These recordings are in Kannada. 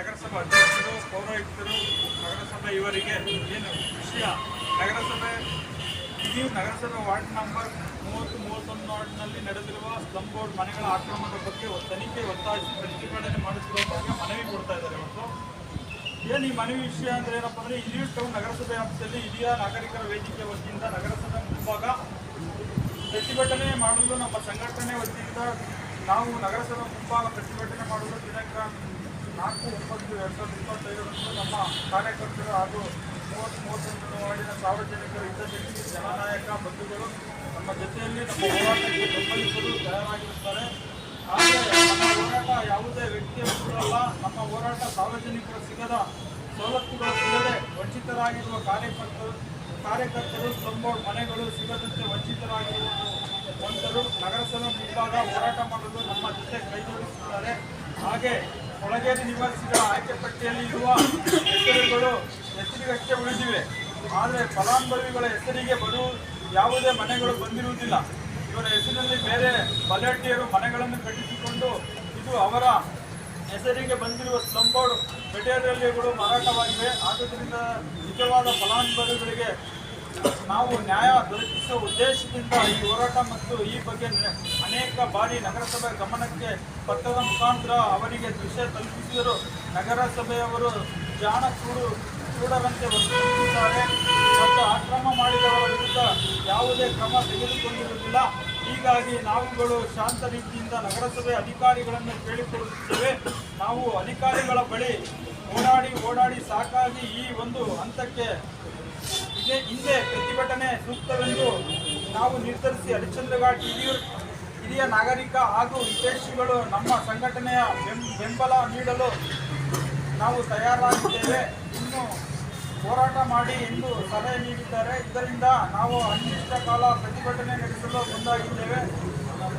ನಗರಸಭಾ ಅಧ್ಯಕ್ಷರು, ಪೌರಾಯುಕ್ತರು, ನಗರಸಭೆ ಇವರಿಗೆ ಏನು ವಿಷಯ ನಗರಸಭೆ, ಇಡೀ ನಗರಸಭೆ ವಾರ್ಡ್ ನಂಬರ್ ಮೂವತ್ತು, ಮೂವತ್ತೊಂದು ವಾರ್ಡ್ನಲ್ಲಿ ನಡೆದಿರುವ ಸ್ಲಮ್ ಬೋರ್ಡ್ ಮನೆಗಳ ಆಕ್ರಮಣದ ಬಗ್ಗೆ ತನಿಖೆ ಒತ್ತಾಯಿಸಿ ಪ್ರತಿಭಟನೆ ಮಾಡುತ್ತಿರುವ ಬಗ್ಗೆ ಮನವಿ ಕೊಡ್ತಾ ಇದ್ದಾರೆ ಇವತ್ತು. ಏನು ಈ ಮನವಿ ವಿಷಯ ಅಂದರೆ ಏನಪ್ಪ ಅಂದರೆ ಇಲ್ಲಿಯೂ ಟೌನ್ ನಗರಸಭೆ ವ್ಯಾಪ್ತಿಯಲ್ಲಿ ಹಿರಿಯ ನಾಗರಿಕರ ವೇದಿಕೆ ವತಿಯಿಂದ ನಗರಸಭೆ ಮುಂಭಾಗ ಪ್ರತಿಭಟನೆ ಮಾಡಲು ನಮ್ಮ ಸಂಘಟನೆ ವತಿಯಿಂದ ನಾವು ನಗರಸಭೆ ಮುಂಭಾಗ ಪ್ರತಿಭಟನೆ ಮಾಡಲು ದಿನಾಂಕ ನಾಲ್ಕು ಒಂಬತ್ತು ಎರಡು ಸಾವಿರದ ಇಪ್ಪತ್ತೈದರಂದು ನಮ್ಮ ಕಾರ್ಯಕರ್ತರು ಹಾಗೂ ಮೂವತ್ತು ಮೂವತ್ತೊಂದು ವಾರ್ಡಿನ ಸಾರ್ವಜನಿಕರು ಹಿತಶಕ್ತಿ ಜನನಾಯಕ ಬಂಧುಗಳು ನಮ್ಮ ಜೊತೆಯಲ್ಲಿ ನಮ್ಮ ಹೋರಾಟಕ್ಕೆ ಬೆಂಬಲಿಸಲು ತಯಾರಾಗಿರುತ್ತಾರೆ ಆದರೆ ನಮ್ಮ ಹೋರಾಟ ಯಾವುದೇ ವ್ಯಕ್ತಿಯ ಹೆಸರಲ್ಲ ನಮ್ಮ ಹೋರಾಟ ಸಾರ್ವಜನಿಕರು ಸಿಗದ ಸವಲತ್ತುಗಳು ಸಿಗದೆ ವಂಚಿತರಾಗಿರುವ ಕಾರ್ಯಕರ್ತರು ಕಾರ್ಯಕರ್ತರು ಸ್ಲಂಬೋರ್ಡ್ ಮನೆಗಳು ಸಿಗದಂತೆ ವಂಚಿತರಾಗಿರುವುದು ವಂತರು ನಗರಸಭೆ ಮುಂಭಾಗ ಹೋರಾಟ ಮಾಡಲು ನಮ್ಮ ಜೊತೆ ಕೈಜೋಡಿಸುತ್ತಾರೆ ಹಾಗೆ ಕೊಳಗೇರಿ ನಿವಾಸಿಗಳ ಆಯ್ಕೆ ಪಟ್ಟಿಯಲ್ಲಿ ಇರುವ ಹೆಸರುಗಳು ಹೆಸರಿಗಷ್ಟೇ ಉಳಿದಿವೆ ಆದರೆ ಫಲಾನುಭವಿಗಳ ಹೆಸರಿಗೆ ಬರುವ ಯಾವುದೇ ಮನೆಗಳು ಬಂದಿರುವುದಿಲ್ಲ. ಇವರ ಹೆಸರಿನಲ್ಲಿ ಬೇರೆ ಬಲಾಢ್ಯರು ಮನೆಗಳನ್ನು ಕಟ್ಟಿಸಿಕೊಂಡು ಇದು ಅವರ ಹೆಸರಿಗೆ ಬಂದಿರುವ ಸ್ಲಂಬೋರ್ಡ್ ಮೆಟೀರಿಯಲ್ಗಳು ಮಾರಾಟವಾಗಿವೆ. ಆದ್ದರಿಂದ ನಿಜವಾದ ಫಲಾನುಭವಿಗಳಿಗೆ ನಾವು ನ್ಯಾಯ ದೊರಕಿಸುವ ಉದ್ದೇಶದಿಂದ ಈ ಹೋರಾಟ ಮತ್ತು ಈ ಬಗ್ಗೆ ಅನೇಕ ಬಾರಿ ನಗರಸಭೆ ಗಮನಕ್ಕೆ ಪತ್ರದ ಮುಖಾಂತರ ಅವರಿಗೆ ದೃಶ್ಯ ತಲುಪಿಸಿದರು. ನಗರಸಭೆಯವರು ಜಾಣ ಕೂಡು ಕೂಡರಂತೆ ವರ್ತಿಸುತ್ತಿದ್ದಾರೆ. ಮತ್ತು ಆಕ್ರಮ ಮಾಡಿದವರ ವಿರುದ್ಧ ಯಾವುದೇ ಕ್ರಮ ತೆಗೆದುಕೊಂಡಿರುವುದಿಲ್ಲ. ಹೀಗಾಗಿ ನಾವುಗಳು ಶಾಂತ ರೀತಿಯಿಂದ ನಗರಸಭೆ ಅಧಿಕಾರಿಗಳನ್ನು ಕೇಳಿಕೊಳ್ಳುತ್ತೇವೆ. ನಾವು ಅಧಿಕಾರಿಗಳ ಬಳಿ ಓಡಾಡಿ ಓಡಾಡಿ ಸಾಕಾಗಿ ಈ ಒಂದು ಹಂತಕ್ಕೆ ಇದೇ. ಹಿಂದೆ ಪ್ರತಿಭಟನೆ ಸೂಕ್ತವೆಂದು ನಾವು ನಿರ್ಧರಿಸಿ ಹರಿಶ್ಚಂದ್ರಘಾಟ್ ಹಿರಿಯೂರು ಹಿರಿಯ ನಾಗರಿಕ ಹಾಗೂ ಹಿತೈಷಿಗಳು ನಮ್ಮ ಸಂಘಟನೆಯ ಬೆಂಬಲ ನೀಡಲು ನಾವು ತಯಾರಾಗಿದ್ದೇವೆ. ಇನ್ನು ಹೋರಾಟ ಮಾಡಿ ಎಂದು ಸಲಹೆ ನೀಡಿದ್ದಾರೆ. ಇದರಿಂದ ನಾವು ಅನಿರ್ದಿಷ್ಟ ಕಾಲ ಪ್ರತಿಭಟನೆ ನಡೆಸಲು ಮುಂದಾಗಿದ್ದೇವೆ.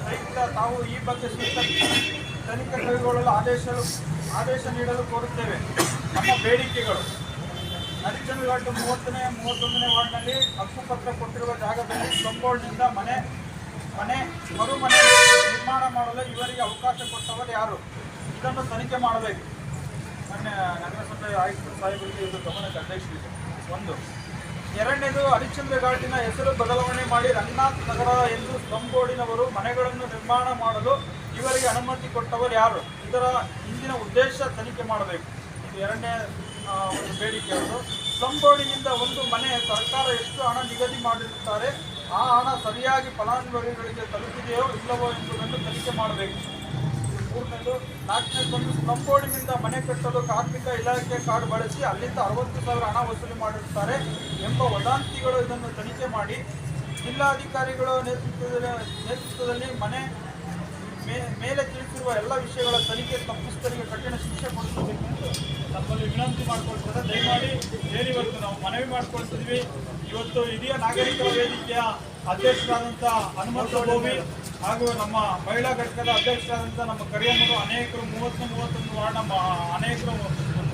ರೈತ ತಾವು ಈ ಬಗ್ಗೆ ಸೂಕ್ತ ತನಿಖೆ ಕೈಗೊಳ್ಳಲು ಆದೇಶ ಆದೇಶ ನೀಡಲು ಕೋರುತ್ತೇವೆ. ನಮ್ಮ ಬೇಡಿಕೆಗಳು. ಹರಿಚಂದ್ರಘಾಟ್ ಮೂವತ್ತನೇ, ಮೂವತ್ತೊಂದನೇ ವಾರ್ಡ್ನಲ್ಲಿ ಹಕ್ಕುಪತ್ರ ಕೊಟ್ಟಿರುವ ಜಾಗದಲ್ಲಿ ಕಂಪೌಂಡ್ನಿಂದ ಮನೆ ಮನೆ, ಮರು ಮನೆ ನಿರ್ಮಾಣ ಮಾಡಲು ಇವರಿಗೆ ಅವಕಾಶ ಕೊಟ್ಟವರು ಯಾರು? ಇದನ್ನು ತನಿಖೆ ಮಾಡಬೇಕು. ಮೊನ್ನೆ ನಗರಸಭೆ ಆಯುಕ್ತ ಸಾಹೇಬರಿಗೆ ಇದು ಗಮನ ಅಧ್ಯಕ್ಷರಿಗೆ ಒಂದು, ಎರಡನೇದು ಹರಿಶ್ಚಂದ್ರ ಘಾಟಿನ ಹೆಸರು ಬದಲಾವಣೆ ಮಾಡಿ ರಂಗನಾಥ್ ನಗರ ಎಂದು ಸ್ಲಂಬೋರ್ಡಿನವರು ಮನೆಗಳನ್ನು ನಿರ್ಮಾಣ ಮಾಡಲು ಇವರಿಗೆ ಅನುಮತಿ ಕೊಟ್ಟವರು ಯಾರು? ಇದರ ಹಿಂದಿನ ಉದ್ದೇಶ ತನಿಖೆ ಮಾಡಬೇಕು. ಇದು ಎರಡನೇ ಒಂದು ಬೇಡಿಕೆ ಅವರು ಸ್ಲಂಬೋರ್ಡಿನಿಂದ ಒಂದು ಮನೆ ಸರ್ಕಾರ ಎಷ್ಟು ಹಣ ನಿಗದಿ ಮಾಡಿರುತ್ತಾರೆ? ಆ ಹಣ ಸರಿಯಾಗಿ ಫಲಾನುಭವಿಗಳಿಗೆ ತಲುಪಿದೆಯೋ ಇಲ್ಲವೋ ಎಂಬುದನ್ನು ತನಿಖೆ ಮಾಡಬೇಕು. ಮೂರನೇದು ನಾಲ್ಕನೇ ಬಂದು ಸ್ಲಂಬೋರ್ಡಿನಿಂದ ಮನೆ ಕಟ್ಟಲು ಕಾರ್ಮಿಕ ಇಲಾಖೆ ಕಾರ್ಡ್ ಬಳಸಿ ಅಲ್ಲಿಂದ ಅರವತ್ತು ಸಾವಿರ ಹಣ ವಸೂಲಿ ಮಾಡಿರುತ್ತಾರೆ ಎಂಬ ವದಂತಿಗಳು ಇದನ್ನು ತನಿಖೆ ಮಾಡಿ. ಜಿಲ್ಲಾಧಿಕಾರಿಗಳ ನೇತೃತ್ವದಲ್ಲಿ ನೇತೃತ್ವದಲ್ಲಿ ಮನೆ ಮೇಲೆ ತಿಳಿಸಿರುವ ಎಲ್ಲ ವಿಷಯಗಳ ತನಿಖೆ ತಪ್ಪಿಸ್ತರಿಗೆ ಕಠಿಣ ಶಿಕ್ಷೆ ಕೊಡಿಸಬೇಕೆಂದು ತಮ್ಮಲ್ಲಿ ವಿನಂತಿ ಮಾಡಿಕೊಳ್ತಾರೆ ದಯಮಾಡಿ ಇವತ್ತು ನಾವು ಮನವಿ ಮಾಡಿಕೊಳ್ತಿದ್ವಿ. ಇವತ್ತು ಹಿರಿಯ ನಾಗರಿಕರ ವೇದಿಕೆಯ ಅಧ್ಯಕ್ಷರಾದಂಥ ಹನುಮಂತ ಗೋವಿ ಹಾಗೂ ನಮ್ಮ ಮಹಿಳಾ ಘಟಕದ ಅಧ್ಯಕ್ಷರಾದಂಥ ನಮ್ಮ ಕರಿಯಮ್ಮರು ಅನೇಕರು, ಮೂವತ್ತು ಮೂವತ್ತೊಂದು ವಾರ್ಡ್ ನಮ್ಮ ಅನೇಕರು,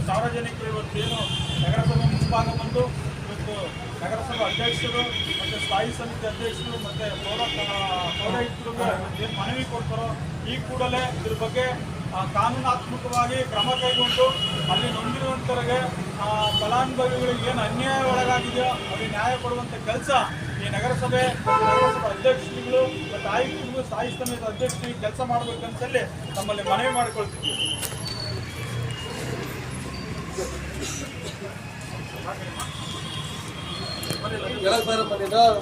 ಸಾರ್ವಜನಿಕರು ಇವತ್ತು ಏನು ನಗರಸಭೆ ಮುಂಭಾಗ ಬಂದು ಇವತ್ತು ನಗರಸಭಾ ಅಧ್ಯಕ್ಷರು ಮತ್ತು ಸ್ಥಾಯಿ ಸಮಿತಿ ಅಧ್ಯಕ್ಷರು ಮತ್ತು ಪೌರ ಪೌರಾಯುಕ್ತರು ಏನು ಮನವಿ ಕೊಡ್ತಾರೋ ಈ ಕೂಡಲೇ ಇದ್ರ ಬಗ್ಗೆ ಕಾನೂನಾತ್ಮಕವಾಗಿ ಕ್ರಮ ಕೈಗೊಂಡು ಅಲ್ಲಿ ನೊಂದಿರುವಂತವರಿಗೆ ಆ, ಫಲಾನುಭವಿಗಳಿಗೆ ಏನು ಅನ್ಯಾಯ ಒಳಗಾಗಿದೆಯೋ ಅಲ್ಲಿ ನ್ಯಾಯ ಕೊಡುವಂಥ ಕೆಲಸ ಈ ನಗರಸಭೆ ನಗರಸಭಾ ಅಧ್ಯಕ್ಷರುಗಳು ಮತ್ತು ಆಯುಕ್ತರುಗಳು ಸ್ಥಾಯಿ ಸಮಿತಿ ಅಧ್ಯಕ್ಷರಿಗೆ ಕೆಲಸ ಮಾಡಬೇಕಂತಲ್ಲಿ ನಮ್ಮಲ್ಲಿ ಮನವಿ ಮಾಡಿಕೊಳ್ತೀವಿ. இலவசம் பண்ணிட்டோம்